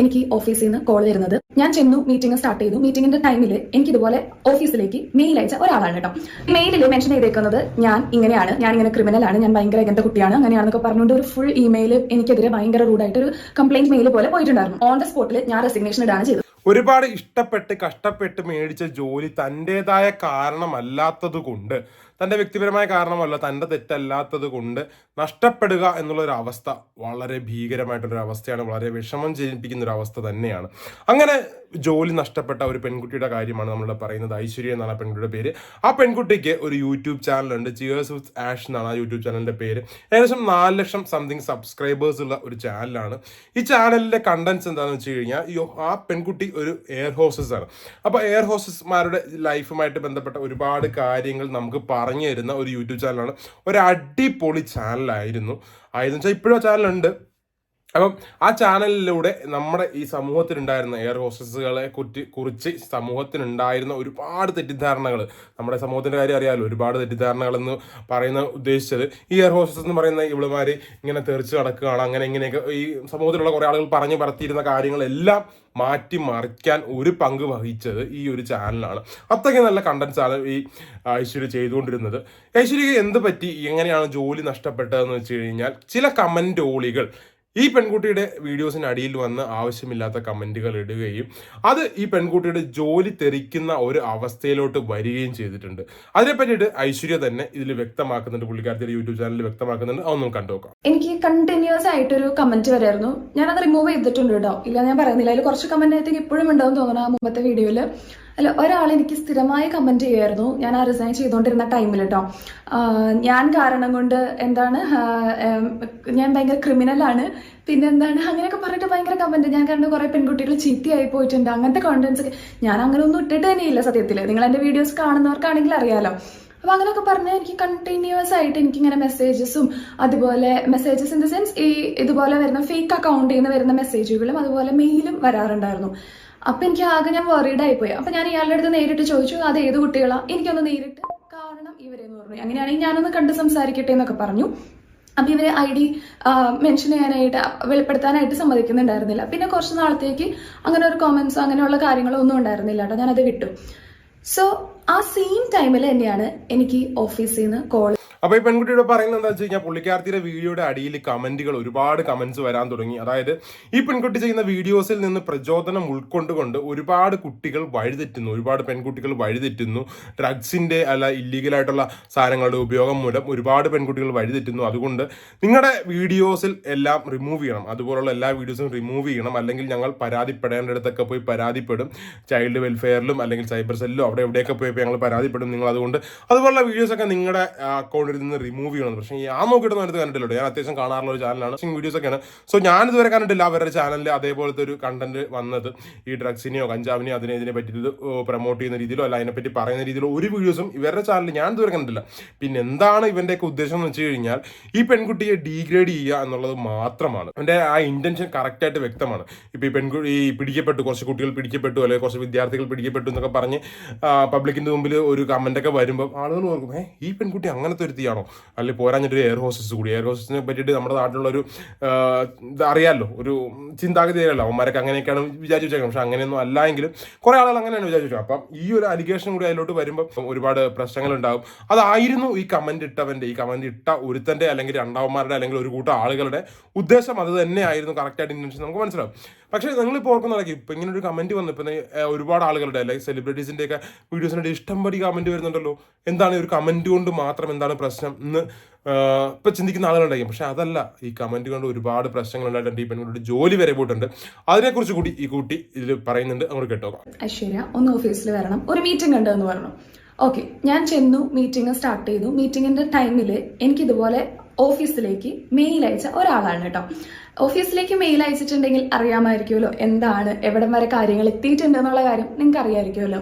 എനിക്ക് ഓഫീസിൽ നിന്ന് കോൾ വരുന്നത്. ഞാൻ ചെന്നു മീറ്റിംഗ് സ്റ്റാർട്ട് ചെയ്തു. മീറ്റിംഗിന്റെ ടൈമിൽ എനിക്ക് ഇതുപോലെ ഓഫീസിലേക്ക് മെയിൽ അയച്ച ഒരാളാണ് കേട്ടോ. മെയിലിൽ മെൻഷൻ ചെയ്തേക്കുന്നത് ഞാൻ ഇങ്ങനെയാണ്. ഞാൻ ഇങ്ങനെ ക്രിമിനൽ ആണ്. ഞാൻ ഭയങ്കര ഇങ്ങനത്തെ കുട്ടിയാണ്. അങ്ങനെയാണെന്നൊക്കെ പറഞ്ഞുകൊണ്ട് ഒരു ഫുൾ ഇമെയിൽ എനിക്കെതിരെ ഭയങ്കര റൂഡായിട്ട് ഒരു കംപ്ലൈന്റ് മെയിൽ പോലെ പോയിട്ടുണ്ടായിരുന്നു. ഓൺ ദ സ്പോട്ടിൽ ഞാൻ റെസിഗ്നേഷൻ ഇടാണ് ചെയ്തത്. ഒരുപാട് ഇഷ്ടപ്പെട്ട് കഷ്ടപ്പെട്ട് മേടിച്ച ജോലി തന്റെതായ കാരണമല്ലാത്തത് കൊണ്ട് തന്റെ വ്യക്തിപരമായ കാരണമല്ല തന്റെ തെറ്റല്ലാത്തത് കൊണ്ട് നഷ്ടപ്പെടുക എന്നുള്ളൊരു അവസ്ഥ വളരെ ഭീകരമായിട്ടൊരു അവസ്ഥയാണ് വളരെ വിഷമം ജനിപ്പിക്കുന്ന ഒരു അവസ്ഥ തന്നെയാണ്. അങ്ങനെ ജോലി നഷ്ടപ്പെട്ട ഒരു പെൺകുട്ടിയുടെ കാര്യമാണ് നമ്മളിവിടെ പറയുന്നത്. ഐശ്വര്യ എന്നാണ് ആ പെൺകുട്ടിയുടെ പേര്. ആ പെൺകുട്ടിക്ക് ഒരു യൂട്യൂബ് ചാനലുണ്ട്. ചിയേഴ്സ് വിത്ത് ആഷ് എന്നാണ് ആ യൂട്യൂബ് ചാനലിന്റെ പേര്. ഏകദേശം നാല് ലക്ഷം സംതിങ് സബ്സ്ക്രൈബേഴ്സ് ഉള്ള ഒരു ചാനലാണ്. ഈ ചാനലിന്റെ കണ്ടൻസ് എന്താണെന്ന് വെച്ച് കഴിഞ്ഞാൽ ആ പെൺകുട്ടി ഒരു എയർ ഹോസസ് ആണ്. അപ്പോൾ എയർ ഹോസസ്മാരുടെ ലൈഫുമായിട്ട് ബന്ധപ്പെട്ട ഒരുപാട് കാര്യങ്ങൾ നമുക്ക് പറഞ്ഞു തരുന്ന ഒരു യൂട്യൂബ് ചാനലാണ്. ഒരു അടിപൊളി ചാനലായിരുന്നു. ആയിരുന്നു വെച്ചാൽ ഇപ്പോഴും ആ ചാനലുണ്ട്. അപ്പം ആ ചാനലിലൂടെ നമ്മുടെ ഈ സമൂഹത്തിലുണ്ടായിരുന്ന എയർ ഹോസ്റ്റസുകളെ കുറ്റി കുറിച്ച് സമൂഹത്തിനുണ്ടായിരുന്ന ഒരുപാട് തെറ്റിദ്ധാരണകൾ നമ്മുടെ സമൂഹത്തിന്റെ കാര്യം അറിയാമല്ലോ ഒരുപാട് തെറ്റിദ്ധാരണകൾ എന്ന് പറയുന്ന ഉദ്ദേശിച്ചത് ഈ എയർ ഹോസ്റ്റസ് എന്ന് പറയുന്ന ഇവളുമാർ ഇങ്ങനെ തെറിച്ച് നടക്കുകയാണ് അങ്ങനെ ഇങ്ങനെയൊക്കെ ഈ സമൂഹത്തിലുള്ള കുറേ ആളുകൾ പറഞ്ഞു പറത്തിയിരുന്ന കാര്യങ്ങളെല്ലാം മാറ്റി മറിക്കാൻ ഒരു പങ്ക് വഹിച്ചത് ഈ ഒരു ചാനലാണ്. അത്രയ്ക്ക് നല്ല കണ്ടന്റ്സ് ആണ് ഈ ഐശ്വര്യ ചെയ്തുകൊണ്ടിരുന്നത്. ഐശ്വര്യക്ക് എന്ത് പറ്റി? എങ്ങനെയാണ് ജോലി നഷ്ടപ്പെട്ടതെന്ന് വെച്ച് കഴിഞ്ഞാൽ ചില കമന്റോളികൾ ഈ പെൺകുട്ടിയുടെ വീഡിയോസിന് അടിയിൽ വന്ന് ആവശ്യമില്ലാത്ത കമന്റുകൾ ഇടുകയും അത് ഈ പെൺകുട്ടിയുടെ ജോലി തെറിക്കുന്ന ഒരു അവസ്ഥയിലോട്ട് വരികയും ചെയ്തിട്ടുണ്ട്. അതിനെ പറ്റിയിട്ട് ഐശ്വര്യ തന്നെ ഇതിൽ വ്യക്തമാക്കുന്നുണ്ട്. പുള്ളിക്കാരത്തിയുടെ യൂട്യൂബ് ചാനലിൽ വ്യക്തമാക്കുന്നുണ്ട്. അതൊന്നും കണ്ടുനോക്കാം എനിക്ക് കണ്ടിന്യൂസ് ആയിട്ടൊരു കമന്റ് വരായിരുന്നു. ഞാനത് റിമൂവ് ചെയ്തിട്ടുണ്ട് കേട്ടോ. ഇല്ല ഞാൻ പറയുന്നില്ല. അതിൽ കുറച്ച് കമന്റ് ആയിട്ട് ഇപ്പോഴും ഉണ്ടാവും തോന്നുന്നു ആ മുമ്പത്തെ വീഡിയോയിൽ അല്ല ഒരാൾ എനിക്ക് സ്ഥിരമായി കമന്റ് ചെയ്യായിരുന്നു. ഞാൻ ആ റിസൈൻ ചെയ്തുകൊണ്ടിരുന്ന ടൈമിൽ കേട്ടോ ഞാൻ കാരണം കൊണ്ട് എന്താണ് ഞാൻ ഭയങ്കര ക്രിമിനലാണ് പിന്നെ എന്താണ് അങ്ങനെയൊക്കെ പറഞ്ഞിട്ട് ഭയങ്കര കമന്റ് ഞാൻ കാരണം കുറെ പെൺകുട്ടികൾ ചീത്തയായി പോയിട്ടുണ്ട്. അങ്ങനത്തെ ഒക്കെ. ഞാൻ അങ്ങനെ ഒന്നും ഇട്ടിട്ട് തന്നെയില്ല സത്യത്തിൽ നിങ്ങൾ എന്റെ വീഡിയോസ് കാണുന്നവർക്കാണെങ്കിൽ അറിയാലോ. അപ്പോൾ അങ്ങനെയൊക്കെ പറഞ്ഞാൽ എനിക്ക് കണ്ടിന്യൂസ് ആയിട്ട് എനിക്ക് ഇങ്ങനെ മെസ്സേജസും അതുപോലെ മെസ്സേജസ് ഇൻ ദ സെൻസ് ഈ ഇതുപോലെ വരുന്ന ഫേക്ക് അക്കൗണ്ടിൽ നിന്ന് വരുന്ന മെസ്സേജുകളും അതുപോലെ മെയിലും വരാറുണ്ടായിരുന്നു. അപ്പൊ എനിക്ക് ആകെ ഞാൻ വറീഡ് ആയിപ്പോയി. അപ്പൊ ഞാൻ ഇയാളുടെ അടുത്ത് നേരിട്ട് ചോദിച്ചു അത് ഏത് കുട്ടികളാ? എനിക്കൊന്ന് നേരിട്ട് കാരണം ഇവരെന്ന് പറഞ്ഞു. അങ്ങനെയാണെങ്കിൽ ഞാനൊന്ന് കണ്ട് സംസാരിക്കട്ടെ എന്നൊക്കെ പറഞ്ഞു. അപ്പൊ ഇവരെ ഐ ഡി മെൻഷൻ ചെയ്യാനായിട്ട് വെളിപ്പെടുത്താനായിട്ട് സമ്മതിക്കുന്നുണ്ടായിരുന്നില്ല. പിന്നെ കുറച്ച് നാളത്തേക്ക് അങ്ങനെ ഒരു കോമൻസോ അങ്ങനെയുള്ള കാര്യങ്ങളോ ഒന്നും ഉണ്ടായിരുന്നില്ല കേട്ടോ. ഞാനത് വിട്ടു. സോ ആ സെയിം ടൈമിൽ തന്നെയാണ് എനിക്ക് ഓഫീസിൽ നിന്ന് കോൾ അപ്പൊ ഈ പെൺകുട്ടിയോട് പറയുന്നത് എന്താ വെച്ച് കഴിഞ്ഞാൽ പുള്ളിക്കാർത്തിയുടെ വീഡിയോയുടെ അടിയിൽ കമന്റുകൾ ഒരുപാട് കമന്റ്സ് വരാൻ തുടങ്ങി. അതായത് ഈ പെൺകുട്ടി ചെയ്യുന്ന വീഡിയോസിൽ നിന്ന് പ്രചോദനം ഉൾക്കൊണ്ടുകൊണ്ട് ഒരുപാട് കുട്ടികൾ വഴിതെറ്റുന്നു. ഒരുപാട് പെൺകുട്ടികൾ വഴിതെറ്റുന്നു. ഡ്രഗ്സിന്റെ അല്ല ഇല്ലീഗലായിട്ടുള്ള സാധനങ്ങളുടെ ഉപയോഗം മൂലം ഒരുപാട് പെൺകുട്ടികൾ വഴിതെറ്റുന്നു. അതുകൊണ്ട് നിങ്ങളുടെ വീഡിയോസിൽ എല്ലാം റിമൂവ് ചെയ്യണം. അതുപോലുള്ള എല്ലാ വീഡിയോസും റിമൂവ് ചെയ്യണം. അല്ലെങ്കിൽ ഞങ്ങൾ പരാതിപ്പെടേണ്ടടുത്തൊക്കെ പോയി പരാതിപ്പെടും. ചൈൽഡ് വെൽഫെയറിലും അല്ലെങ്കിൽ സൈബർ സെല്ലിലും അവിടെ എവിടെയൊക്കെ പോയി ഞങ്ങൾ പരാതിപ്പെടും നിങ്ങൾ അതുകൊണ്ട്. അതുപോലുള്ള വീഡിയോസൊക്കെ നിങ്ങളുടെ അക്കൗണ്ടിൽ നിന്ന് റിമൂവ് ചെയ്യണം. പക്ഷേ ഞാൻ നോക്കിയിട്ട് അടുത്ത് കണ്ടിട്ടില്ല? ഞാൻ അത്യാവശ്യം കാണാറുള്ള ഒരു ചാനലാണ് വീഡിയോസ് വീഡിയോസൊക്കെയാണ് സോ ഞാൻ ഇതുവരെ കണ്ടിട്ടില്ല അവരുടെ ചാനലിൽ അതേപോലത്തെ ഒരു കണ്ടന്റ് വന്നത്. ഈ ഡ്രഗ്സിനെയോ കഞ്ചാവിനെയോ അതിനെ ഇതിനെ പറ്റി പ്രൊമോട്ട് ചെയ്യുന്ന രീതിയിലോ അല്ല അതിനെപ്പറ്റി പറയുന്ന രീതിയിലോ ഒരു വീഡിയോസും ഇവരുടെ ചാനലിൽ ഞാൻ ഇതുവരെ കണ്ടിട്ടില്ല. പിന്നെ എന്താണ് ഇവന്റെയൊക്കെ ഉദ്ദേശം എന്ന് വെച്ച് കഴിഞ്ഞാൽ ഈ പെൺകുട്ടിയെ ഡീഗ്രേഡ് ചെയ്യുക എന്നുള്ളത് മാത്രമാണ്. അവന്റെ ആ ഇന്റൻഷൻ കറക്റ്റായിട്ട് വ്യക്തമാണ്. ഇപ്പൊ ഈ പെൺകുട്ടി ഈ പിടിക്കപ്പെട്ടു കുറച്ച് കുട്ടികൾ പിടിക്കപ്പെട്ടു അല്ലെങ്കിൽ കുറച്ച് വിദ്യാർത്ഥികൾ പിടിക്കപ്പെട്ടു എന്നൊക്കെ പറഞ്ഞ് പബ്ലിക്കിന്റെ മുമ്പിൽ ഒരു കമന്റ് ഒക്കെ വരുമ്പോൾ ആളുകൾ ഓർക്കും ഈ പെൺകുട്ടി അങ്ങനത്തെ ഒരു തീയാണോ? അല്ലെങ്കിൽ പോരാഞ്ഞിട്ട് എയർ ഹോസ്റ്റസ് കൂടി. എയർ ഹോസ്റ്റസിനെ പറ്റിയിട്ട് നമ്മുടെ നാട്ടിലുള്ള ഒരു അറിയാമല്ലോ ഒരു ചിന്താഗതി അറിയാലോ. അവന്മാരൊക്കെ അങ്ങനെയൊക്കെയാണ് വിചാരിച്ചു വെച്ചേക്കുന്നത് പക്ഷെ അങ്ങനെയൊന്നും അല്ല എങ്കിലും കുറെ ആളുകൾ അങ്ങനെയാണ് വിചാരിച്ചു അപ്പം ഈ ഒരു അലിഗേഷൻ കൂടി അതിലോട്ട് വരുമ്പോൾ ഒരുപാട് പ്രശ്നങ്ങൾ ഉണ്ടാകും. അതായിരുന്നു ഈ കമന്റ് ഇട്ടവന്റെ ഈ കമന്റ് ഇട്ട ഒരുത്തന്റെ അല്ലെങ്കിൽ രണ്ടാമന്മാരുടെ അല്ലെങ്കിൽ ഒരു കൂട്ടം ആളുകളുടെ ഉദ്ദേശം അത് തന്നെയായിരുന്നു. കറക്റ്റായിട്ട് ഇന്റൻഷൻ നമുക്ക് മനസ്സിലാവും. പക്ഷേ നിങ്ങളിപ്പോൾ ഓർക്കുന്നതൊക്കെ ഇപ്പം ഇങ്ങനെ ഒരു വന്നു ഇപ്പം ഒരുപാട് ആളുകളുടെ അല്ലെങ്കിൽ സെലിബ്രിറ്റീസിന്റെ ഒക്കെ വീഡിയോസിന്റെ ഇഷ്ടം പടി കമന്റ് വരുന്നുണ്ടല്ലോ. എന്താണ് ഒരു കമന്റ് കൊണ്ട് മാത്രം എന്താണ് പ്രശ്നം എന്ന് ഇപ്പം ചിന്തിക്കുന്ന ആളുകളുണ്ടായിരിക്കും. പക്ഷേ അതല്ല ഈ കമന്റ് കൊണ്ട് ഒരുപാട് പ്രശ്നങ്ങൾ ഉണ്ടായിട്ടുണ്ട് ഈ പെൺകുട്ടിയുടെ ജോലി വരെ പോയിട്ടുണ്ട്. അതിനെക്കുറിച്ച് കൂടി ഈ കുട്ടി ഇതിൽ പറയുന്നുണ്ട്. അങ്ങോട്ട് കേട്ടോ. ഐശ്വര്യ ഒന്ന് ഓഫീസിൽ വരണം. ഒരു മീറ്റിംഗ് ഉണ്ട് എന്ന് പറഞ്ഞു. ഓക്കെ ഞാൻ ചെന്നു മീറ്റിംഗ് സ്റ്റാർട്ട് ചെയ്തു. മീറ്റിംഗിന്റെ ടൈമിൽ എനിക്ക് ഇതുപോലെ ഓഫീസിലേക്ക് മെയിൽ അയച്ച ഒരാളാണ് കേട്ടോ. ഓഫീസിലേക്ക് മെയിൽ അയച്ചിട്ടുണ്ടെങ്കിൽ അറിയാമായിരിക്കുമല്ലോ എന്താണ് എവിടം വരെ കാര്യങ്ങൾ എത്തിയിട്ടുണ്ട് എന്നുള്ള കാര്യം നിങ്ങൾക്ക് അറിയാമായിരിക്കുമല്ലോ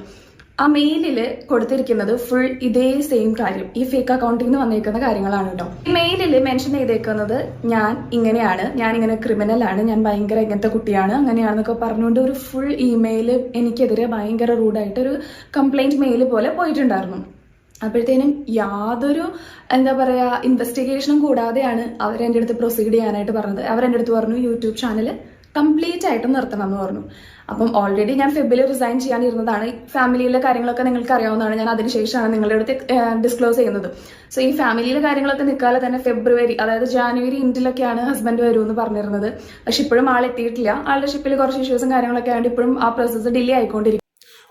ആ മെയിലിൽ കൊടുത്തിരിക്കുന്നത് ഫുൾ ഇതേ സെയിം കാര്യം ഈ ഫേക്ക് അക്കൗണ്ടിൽ നിന്ന് വന്നേക്കുന്ന കാര്യങ്ങളാണ് കേട്ടോ. ഈ മെയിലിൽ മെൻഷൻ ചെയ്തേക്കുന്നത് ഞാൻ ഇങ്ങനെയാണ് ഞാൻ ഇങ്ങനെ ക്രിമിനൽ ആണ് ഞാൻ ഭയങ്കര ഇങ്ങനത്തെ കുട്ടിയാണ് അങ്ങനെയാണെന്നൊക്കെ പറഞ്ഞുകൊണ്ട് ഒരു ഫുൾ ഇമെയിൽ എനിക്കെതിരെ ഭയങ്കര റൂഡായിട്ട് ഒരു കംപ്ലൈന്റ് മെയിൽ പോലെ പോയിട്ടുണ്ടായിരുന്നു. അപ്പോഴത്തേനും യാതൊരു എന്താ പറയാ ഇൻവെസ്റ്റിഗേഷനും കൂടാതെയാണ് അവർ എന്റെ അടുത്ത് പ്രൊസീഡ് ചെയ്യാനായിട്ട് പറഞ്ഞത്. അവർ എന്റെ അടുത്ത് പറഞ്ഞു യൂട്യൂബ് ചാനൽ കംപ്ലീറ്റ് ആയിട്ട് നിർത്തണം എന്ന് പറഞ്ഞു. അപ്പം ഓൾറെഡി ഞാൻ ഫെബിൽ റിസൈൻ ചെയ്യാനിരുന്നതാണ്. ഫാമിലിയിലെ കാര്യങ്ങളൊക്കെ നിങ്ങൾക്ക് അറിയാവുന്നതാണ്. ഞാൻ അതിനുശേഷമാണ് നിങ്ങളുടെ അടുത്ത് ഡിസ്ക്ലോസ് ചെയ്യുന്നത്. സോ ഈ ഫാമിലിയിലെ കാര്യങ്ങളൊക്കെ നിൽക്കാതെ തന്നെ ഫെബ്രുവരി അതായത് ജാനുവരി ഇൻഡിലൊക്കെയാണ് ഹസ്ബൻഡ് വരുമെന്ന് പറഞ്ഞിരുന്നത്. പക്ഷെ ഇപ്പോഴും ആൾ എത്തിയിട്ടില്ല. ആളുടെ ഷിപ്പിൽ കുറച്ച് ഇഷ്യൂസും കാര്യങ്ങളൊക്കെ ആയതുകൊണ്ട് ഇപ്പോഴും ആ പ്രോസസ്സ് ഡിലേ ആയിക്കൊണ്ടിരിക്കും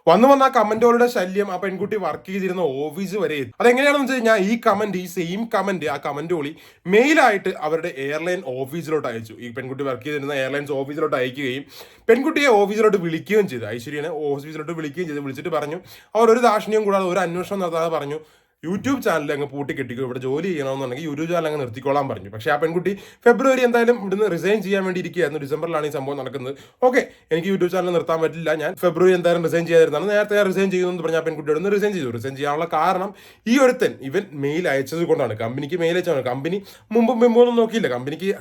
വന്നു വന്ന കമന്റുകളുടെ ശല്യം ആ പെൺകുട്ടി വർക്ക് ചെയ്തിരുന്ന ഓഫീസ് വരെ എത്തി. അതെങ്ങനെയാണെന്ന് വെച്ച് കഴിഞ്ഞാൽ ഈ കമന്റ് ഈ സെയിം കമന്റ് ആ കമന്റ് ഒളി മെയിലായിട്ട് അവരുടെ എയർലൈൻ ഓഫീസിലോട്ട് അയച്ചു. ഈ പെൺകുട്ടി വർക്ക് ചെയ്തിരുന്ന എയർലൈൻസ് ഓഫീസിലോട്ട് അയക്കുകയും പെൺകുട്ടിയെ ഓഫീസിലോട്ട് വിളിക്കുകയും ചെയ്തു. ഐശ്വര്യനെ ഓഫീസിലോട്ട് വിളിക്കുകയും ചെയ്തു. വിളിച്ചിട്ട് പറഞ്ഞു അവർ ഒരു ദാക്ഷിണ്യം കൂടാതെ ഒരു അന്വേഷണം നടത്താതെ പറഞ്ഞു യൂട്യൂബ് ചാനൽ അങ്ങ് പൂട്ടി കെട്ടിക്കും. ഇവിടെ ജോലി ചെയ്യണമെന്നുണ്ടെങ്കിൽ യൂട്യൂബ് ചാനൽ അങ്ങ് നിർത്തിക്കോളാൻ പറഞ്ഞു. പക്ഷെ ആ പെൺകുട്ടി ഫെബ്രുവരി എന്തായാലും ഇവിടുന്ന് റിസൈൻ ചെയ്യാൻ വേണ്ടി ഇരിക്കുകയായിരുന്നു ഡിസംബറിലാണ് ഈ സംഭവം നടക്കുന്നത്. ഓക്കെ എനിക്ക് യൂട്യൂബ് ചാനൽ നിർത്താൻ പറ്റില്ല. ഞാൻ ഫെബ്രുവരി എന്തായാലും റിസൈൻ ചെയ്യാതിരുന്നാണ്. നേരത്തെ റിസൈൻ ചെയ്യുമെന്ന് പറഞ്ഞാൽ ആ പെൺകുട്ടിയോട് ഒന്ന് റിസൈൻ ചെയ്തു. റിസൈൻ ചെയ്യാനുള്ള കാരണം ഈ ഒരുത്തൻ ഇവൻ മെയിൽ അയച്ചത് കൊണ്ടാണ്. കമ്പനിക്ക് മെയിൽ അയച്ചാണ്. കമ്പനി മുമ്പും മുമ്പൊന്നും നോക്കിയില്ല. കമ്പനിക്ക്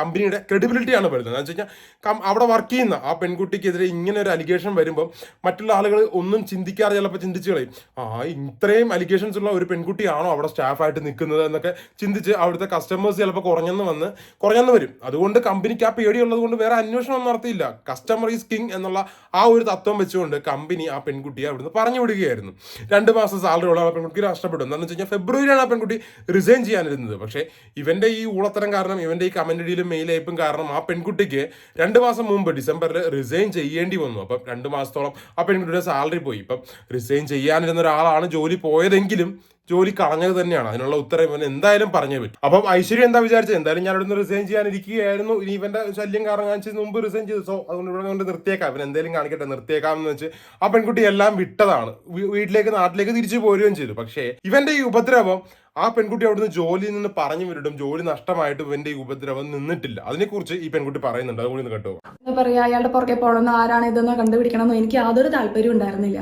കമ്പനിയുടെ ക്രെഡിബിലിറ്റിയാണ് വരുന്നത് എന്ന് വെച്ച് കഴിഞ്ഞാൽ അവിടെ വർക്ക് ചെയ്യുന്ന ആ പെൺകുട്ടിക്കെതിരെ ഇങ്ങനെ ഒരു അലിഗേഷൻ വരുമ്പോൾ മറ്റുള്ള ആളുകൾ ഒന്നും ചിന്തിക്കാതെ ചിലപ്പോൾ ചിന്തിച്ചു കളയും. ആ ഇത്രയും അലിഗേഷൻസ് ഉള്ള ഒരു പെൺകുട്ടിയാണോ അവിടെ സ്റ്റാഫായിട്ട് നിൽക്കുന്നത് എന്നൊക്കെ ചിന്തിച്ച് അവിടുത്തെ കസ്റ്റമേഴ്സ് ചിലപ്പോൾ കുറഞ്ഞെന്ന് വന്ന് കുറഞ്ഞെന്ന് വരും. അതുകൊണ്ട് കമ്പനിക്ക് ആ പേടിയുള്ളത് കൊണ്ട് വേറെ അന്വേഷണം നടത്തിയില്ല. കസ്റ്റമർ ഈസ് കിങ് എന്നുള്ള ആ ഒരു തത്വം വെച്ചുകൊണ്ട് കമ്പനി ആ പെൺകുട്ടിയെ അവിടുന്ന് പറഞ്ഞു വിടുകയായിരുന്നു. രണ്ട് മാസം സാലറി ഉള്ള ആ പെൺകുട്ടി നഷ്ടപ്പെടും എന്താണെന്ന് വെച്ച് കഴിഞ്ഞാൽ ഫെബ്രുവരിയാണ് ആ പെൺകുട്ടി റിസൈൻ ചെയ്യാനിരുന്നത്. പക്ഷേ ഇവന്റെ ഈ ഊളത്തരം കാരണം ഇവന്റെ ഈ കമന്റ് ഡീലും മെയിൽ അയപ്പും കാരണം ആ പെൺകുട്ടിക്ക് രണ്ട് മാസം മുമ്പ് ഡിസംബറിൽ റിസൈൻ ചെയ്യേണ്ടി വന്നു. അപ്പം രണ്ട് മാസത്തോളം ആ പെൺകുട്ടിയുടെ സാലറി പോയി. ഇപ്പം റിസൈൻ ചെയ്യാനിരുന്ന ഒരാളാണ് ജോലി പോയതെങ്കിലും ജോലി കളഞ്ഞത് തന്നെയാണ്. അതിനുള്ള ഉത്തരം ഇവൻ എന്തായാലും പറഞ്ഞേ പറ്റും. അപ്പം ഐശ്വര്യ എന്താ വിചാരിച്ചത്? എന്തായാലും ഞാൻ ഇവിടുന്ന് റിസൈൻ ചെയ്യാനിരിക്കുകയായിരുന്നു. ഇനി ഇവന്റെ ശല്യം കാരണം ഞാൻ മുമ്പ് റിസൈൻ ചെയ്തു. സോ അതുകൊണ്ട് ഇവിടെ കൊണ്ട് നിർത്തിയേക്കാം. ഇവൻ എന്തെങ്കിലും കാണിക്കട്ടെ. നിർത്തിയേക്കാം എന്ന് വെച്ച് ആ പെൺകുട്ടി എല്ലാം വിട്ടതാണ്. വീട്ടിലേക്ക് നാട്ടിലേക്ക് തിരിച്ചു പോരുകയും ചെയ്തു. പക്ഷേ ഇവന്റെ ഈ ഉപദ്രവം ആ പെൺകുട്ടി അവിടുന്ന് ജോലിയിൽ നിന്ന് പറഞ്ഞു വിടും ജോലി നഷ്ടമായിട്ട് ഇവന്റെ ഈ ഉപദ്രവം നിന്നിട്ടില്ല. അതിനെക്കുറിച്ച് ഈ പെൺകുട്ടി പറയുന്നുണ്ട്. അതുകൂടി ഒന്ന് കേട്ടോ പറയാ അയാളുടെ പുറകെ പോകണമെന്ന് ആരാണ് ഇതെന്ന് കണ്ടുപിടിക്കണമെന്ന് എനിക്ക് യാതൊരു താല്പര്യം ഉണ്ടായിരുന്നില്ല.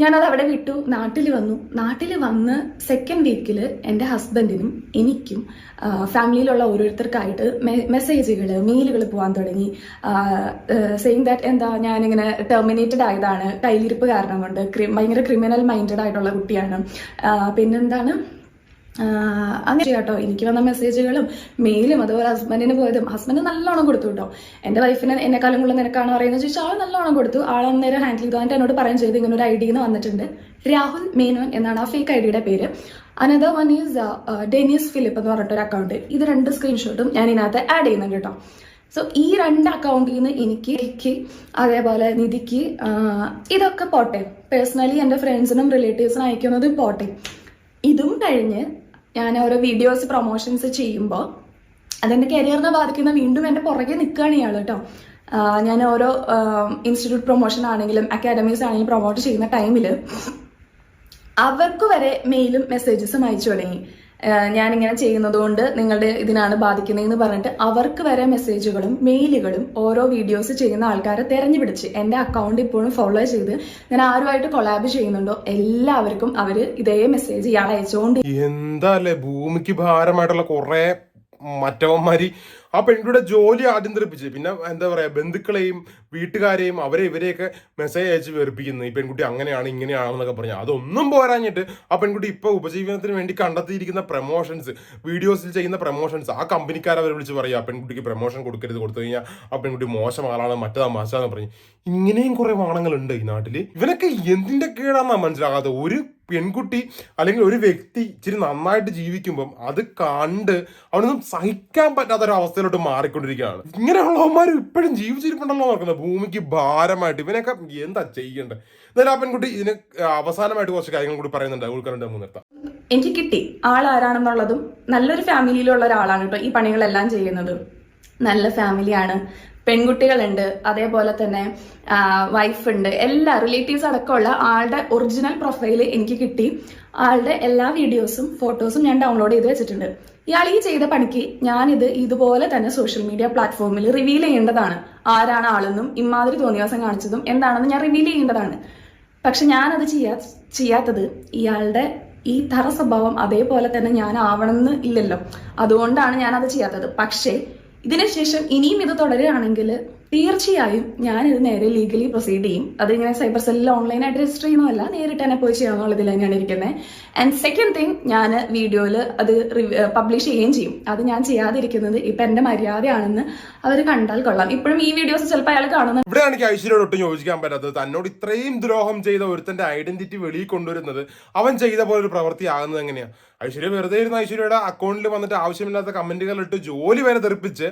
ഞാനത് അവിടെ വിട്ടു. നാട്ടിൽ വന്നു. നാട്ടിൽ വന്ന് സെക്കൻഡ് വീക്കിൽ എന്റെ ഹസ്ബൻഡിനും എനിക്കും ഫാമിലിയിലുള്ള ഓരോരുത്തർക്കായിട്ട് മെസ്സേജുകൾ മെയിലുകൾ പോകാൻ തുടങ്ങി. സെയിം ദാറ്റ് എന്താ ഞാനിങ്ങനെ ടെർമിനേറ്റഡ് ആയതാണ്. കയ്യിലിരിപ്പ് കാരണം കൊണ്ട്. ഭയങ്കര ക്രിമിനൽ മൈൻഡഡ് ആയിട്ടുള്ള കുട്ടിയാണ്. പിന്നെന്താണ്? അങ്ങനെ കേട്ടോ. എനിക്ക് വന്ന മെസ്സേജുകളും മെയിലും അതുപോലെ ഹസ്ബൻഡിന് പോയതും. ഹസ്ബൻഡ് നല്ലോണം കൊടുത്തു കേട്ടോ. എന്റെ വൈഫിന് എന്നെക്കാളും കൂടുതൽ നിനക്കാണ് പറയുന്നത് ചോദിച്ചാൽ ആൾ നല്ലോണം കൊടുത്തു. ആൾ അന്നേരം ഹാൻഡിൽ ചെയ്തു. എന്നോട് പറയും ചെയ്തു. ഇങ്ങനെ ഒരു ഐ ഡിന്ന് വന്നിട്ടുണ്ട്. രാഹുൽ മേനോൻ എന്നാണ് ആ ഫേക്ക് ഐ ഡിയുടെ പേര്. Another one is Denis Philip എന്ന് പറഞ്ഞിട്ട് ഒരു അക്കൗണ്ട് ഇത് രണ്ട് സ്ക്രീൻഷോട്ടും ഞാൻ ഇതിനകത്ത് ആഡ് ചെയ്യുന്നുണ്ട് കേട്ടോ. സോ ഈ രണ്ട് അക്കൗണ്ടിൽ നിന്ന് എനിക്ക് എനിക്ക് അതേപോലെ നിധിക്ക് ഇതൊക്കെ പോട്ടെ. പേഴ്സണലി എന്റെ ഫ്രണ്ട്സിനും റിലേറ്റീവ്സിനും അയക്കുന്നത് പോട്ടെ. ഇതും കഴിഞ്ഞ് ഞാൻ ഓരോ വീഡിയോസ് പ്രൊമോഷൻസ് ചെയ്യുമ്പോൾ അതെന്റെ കരിയറിനെ ബാധിക്കുന്ന വീണ്ടും എന്റെ പുറകെ നിൽക്കുകയാണ് ഇയാൾ കേട്ടോ ഞാൻ ഓരോ ഇൻസ്റ്റിറ്റ്യൂട്ട് പ്രൊമോഷൻ ആണെങ്കിലും അക്കാഡമീസ് ആണെങ്കിലും പ്രൊമോട്ട് ചെയ്യുന്ന ടൈമിൽ അവർക്ക് വരെ മെയിലും മെസ്സേജസും അയച്ചു തുടങ്ങി. ഞാനിങ്ങനെ ചെയ്യുന്നത് കൊണ്ട് നിങ്ങളുടെ ഇതിനാണ് ബാധിക്കുന്നതെന്ന് പറഞ്ഞിട്ട് അവർക്ക് വരെ മെസ്സേജുകളും മെയിലുകളും ഓരോ വീഡിയോസ് ചെയ്യുന്ന ആൾക്കാരെ തെരഞ്ഞു പിടിച്ച് എന്റെ അക്കൗണ്ട് ഇപ്പോഴും ഫോളോ ചെയ്ത് ഞാൻ ആരുമായിട്ട് കൊളാബ് ചെയ്യുന്നുണ്ടോ എല്ലാവർക്കും അവർ ഇതേ മെസ്സേജ് ഇയാൾ അയച്ചുകൊണ്ട് എന്താ ഭൂമിക്ക് ഭാരമായിട്ടുള്ള കുറെ മറ്റവന്മാര് ആ പെൺകുട്ടിയുടെ ജോലി ആദ്യം തെറിപ്പിച്ച്. പിന്നെ എന്താ പറയാ ബന്ധുക്കളെയും വീട്ടുകാരെയും അവരെ ഇവരെയൊക്കെ മെസ്സേജ് അയച്ച് വെറുപ്പിക്കുന്നു. ഈ പെൺകുട്ടി അങ്ങനെയാണ് ഇങ്ങനെയാണെന്നൊക്കെ പറഞ്ഞു. അതൊന്നും പോരാഞ്ഞിട്ട് ആ പെൺകുട്ടി ഇപ്പോൾ ഉപജീവനത്തിന് വേണ്ടി കണ്ടെത്തിയിരിക്കുന്ന പ്രൊമോഷൻസ് വീഡിയോസിൽ ചെയ്യുന്ന പ്രൊമോഷൻസ് ആ കമ്പനിക്കാരെ അവരെ വിളിച്ച് പറയുക ആ പെൺകുട്ടിക്ക് പ്രൊമോഷൻ കൊടുക്കരുത് കൊടുത്തു കഴിഞ്ഞാൽ ആ പെൺകുട്ടി മോശം ആളാണ് മറ്റേതാ മാസാന്ന് പറഞ്ഞു. ഇങ്ങനെയും കുറെ വാണങ്ങളുണ്ട് ഈ നാട്ടിൽ. ഇവനൊക്കെ എന്തിന്റെ കീഴാണെന്നാണ് മനസ്സിലാകാതെ ഒരു പെൺകുട്ടി അല്ലെങ്കിൽ ഒരു വ്യക്തി ഇച്ചിരി നന്നായിട്ട് ജീവിക്കുമ്പം അത് കണ്ട് അവനൊന്നും സഹിക്കാൻ പറ്റാത്ത ഒരു അവസ്ഥയിലോട്ട് മാറിക്കൊണ്ടിരിക്കുകയാണ്. ഇങ്ങനെയുള്ളവന്മാർ ഇപ്പോഴും ജീവിച്ചിരിപ്പുണ്ടല്ലോ നോക്കുന്നത് ഭൂമിക്ക് ഭാരമായിട്ട് ഇവനൊക്കെ എന്താ ചെയ്യേണ്ടത്? എന്നാലും ആ പെൺകുട്ടി ഇതിന് അവസാനമായിട്ട് കുറച്ച് കാര്യങ്ങൾ കൂടി പറയുന്നുണ്ട്. ഉൾക്കാരുടെ നമുക്ക് നിർത്താം. എനിക്ക് കിട്ടി. ആൾ ആരാണെന്നുള്ളതും നല്ലൊരു ഫാമിലിയിലുള്ള ഒരാളാണ് കേട്ടോ ഈ പണികളെല്ലാം ചെയ്യുന്നത്. നല്ല ഫാമിലിയാണ് പെൺകുട്ടികളുണ്ട് അതേപോലെ തന്നെ വൈഫ് ഉണ്ട്. എല്ലാ റിലേറ്റീവ്സ് അടക്കമുള്ള ആളുടെ ഒറിജിനൽ പ്രൊഫൈൽ എനിക്ക് കിട്ടി. ആളുടെ എല്ലാ വീഡിയോസും ഫോട്ടോസും ഞാൻ ഡൗൺലോഡ് ചെയ്ത് വെച്ചിട്ടുണ്ട്. ഇയാൾ ഈ ചെയ്ത പണിക്ക് ഞാനിത് ഇതുപോലെ തന്നെ സോഷ്യൽ മീഡിയ പ്ലാറ്റ്ഫോമിൽ റിവീൽ ചെയ്യേണ്ടതാണ്. ആരാണ് ആളെന്നും ഇമാതിരി തോന്നിയവാസം കാണിച്ചതും എന്താണെന്ന് ഞാൻ റിവീൽ ചെയ്യേണ്ടതാണ്. പക്ഷെ ഞാനത് ചെയ്യാ ചെയ്യാത്തത് ഇയാളുടെ ഈ തറ സ്വഭാവം അതേപോലെ തന്നെ ഞാൻ ആവണമെന്ന് ഇല്ലല്ലോ. അതുകൊണ്ടാണ് ഞാനത് ചെയ്യാത്തത്. പക്ഷേ ഇതിനുശേഷം ഇനിയും ഇത് തുടരുകയാണെങ്കിൽ തീർച്ചയായും ഞാനിത് നേരെ ലീഗലി പ്രൊസീഡ് ചെയ്യും. അതിങ്ങനെ സൈബർ സെല്ലിൽ ഓൺലൈനായിട്ട് രജിസ്റ്റർ ചെയ്യണമല്ല നേരിട്ട് തന്നെ പോയി ചെയ്യാമെന്നുള്ളതിൽ തന്നെയാണ് ഇരിക്കുന്നത്. ആൻഡ് സെക്കൻഡ് തിങ് ഞാൻ വീഡിയോയിൽ അത് പബ്ലിഷ് ചെയ്യുകയും ചെയ്യും. അത് ഞാൻ ചെയ്യാതിരിക്കുന്നത് ഇപ്പം എന്റെ മര്യാദയാണെന്ന് അവർ കണ്ടാൽ കൊള്ളാം. ഇപ്പോഴും ഈ വീഡിയോസ് ചിലപ്പോൾ അയാൾ കാണുന്നത് ഇവിടെയാണ് എനിക്ക് ഐശ്വര്യോട് ഒട്ടും യോജിക്കാൻ പറ്റാത്തത് തന്നോട് ഇത്രയും ദ്രോഹം ചെയ്ത ഒരുത്തന്റെ ഐഡന്റിറ്റി വെളിയിൽ കൊണ്ടുവരുന്നത് അവൻ ചെയ്ത പോലെ ഒരു പ്രവൃത്തി ആകുന്നത് എങ്ങനെയാ? ഐശ്വര്യ വെറുതെ ഇരുന്ന് ഐശ്വര്യയുടെ അക്കൗണ്ടിൽ വന്നിട്ട് ആവശ്യമില്ലാത്ത കമന്റുകൾ ഇട്ട് ജോലി വരെ തെറിപ്പിച്ച്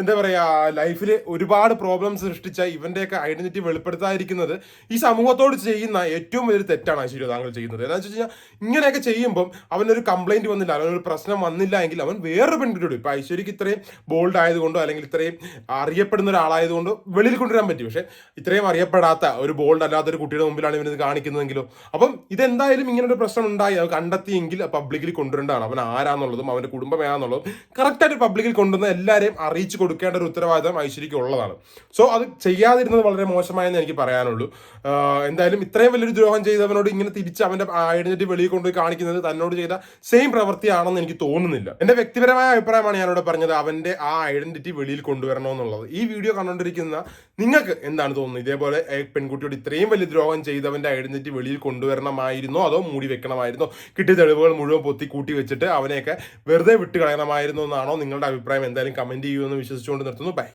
എന്താ പറയാ ലൈഫിൽ ഒരുപാട് പ്രോബ്ലംസ് സൃഷ്ടിച്ച ഇവന്റെയൊക്കെ ഐഡന്റിറ്റി വെളിപ്പെടുത്താതിരിക്കുന്നത് ഈ സമൂഹത്തോട് ചെയ്യുന്ന ഏറ്റവും വലിയൊരു തെറ്റാണ് ഐശ്വര്യ താങ്കൾ ചെയ്യുന്നത്. എന്താ വെച്ച് കഴിഞ്ഞാൽ ഇങ്ങനെയൊക്കെ ചെയ്യുമ്പം അവനൊരു കംപ്ലൈന്റ് വന്നില്ല അവനൊരു പ്രശ്നം വന്നില്ല എങ്കിൽ അവൻ വേറൊരു പെൺകുട്ടിയോട് ഇപ്പൊ ഐശ്വര്യക്ക് ഇത്രയും ബോൾഡ് ആയതുകൊണ്ടോ അല്ലെങ്കിൽ ഇത്രയും അറിയപ്പെടുന്ന ഒരാളായതുകൊണ്ടോ വെളിയിൽ കൊണ്ടുവരാൻ പറ്റും. പക്ഷെ ഇത്രയും അറിയപ്പെടാത്ത ഒരു ബോൾഡ് അല്ലാത്ത ഒരു കുട്ടിയുടെ മുമ്പിലാണ് ഇവനിത് കാണിക്കുന്നതെങ്കിലും. അപ്പം ഇതെന്തായാലും ഇങ്ങനൊരു പ്രശ്നം ഉണ്ടായി. അത് കണ്ടെത്തിയെങ്കിൽ പബ്ലിക്കലി കൊണ്ടുവരേണ്ടതാണ്. അവൻ ആരാന്നുള്ളതും അവന്റെ കുടുംബം ഏതാന്നുള്ളതും കറക്റ്റായിട്ട് പബ്ലിക്കിൽ കൊണ്ടുവന്ന് എല്ലാവരെയും അറിയിച്ചു കൊടുക്കേണ്ട ഒരു ഉത്തരവാദിത്തം ഐശ്വര്യക്ക് ഉള്ളതാണ്. സോ അത് ചെയ്യാതിരുന്നത് വളരെ മോശമായെന്ന് എനിക്ക് പറയാനുള്ളൂ. എന്തായാലും ഇത്രയും വലിയൊരു ദ്രോഹം ചെയ്തവനോട് ഇങ്ങനെ തിരിച്ച് അവന്റെ ഐഡന്റിറ്റി വെളിയിൽ കൊണ്ടുപോയി കാണിക്കുന്നത് തന്നോട് ചെയ്ത സെയിം പ്രവൃത്തിയാണെന്ന് എനിക്ക് തോന്നുന്നില്ല. എന്റെ വ്യക്തിപരമായ അഭിപ്രായമാണ് ഞാനിവിടെ പറഞ്ഞത്. അവന്റെ ആ ഐഡന്റിറ്റി വെളിയിൽ കൊണ്ടുവരണമെന്നുള്ളത്. ഈ വീഡിയോ കണ്ടുകൊണ്ടിരിക്കുന്ന നിങ്ങൾക്ക് എന്താണ് തോന്നുന്നത്? ഇതേപോലെ പെൺകുട്ടിയോട് ഇത്രയും വലിയ ദ്രോഹം ചെയ്തവന്റെ ഐഡന്റിറ്റി വെളിയിൽ കൊണ്ടുവരണമായിരുന്നോ? അതോ മൂടി വെക്കണമായിരുന്നോ കിട്ടിയ തെളിവുകൾ മുഴുവൻ പൊത്തി കൂട്ടി വെച്ചിട്ട് അവനെയൊക്കെ വെറുതെ വിട്ട് കളയണമായിരുന്നു എന്നാണോ നിങ്ങളുടെ അഭിപ്രായം? എന്തായാലും കമന്റ് ചെയ്യുമെന്ന് വിശ്വസിച്ചുകൊണ്ട് നിർത്തുന്നു. ബൈ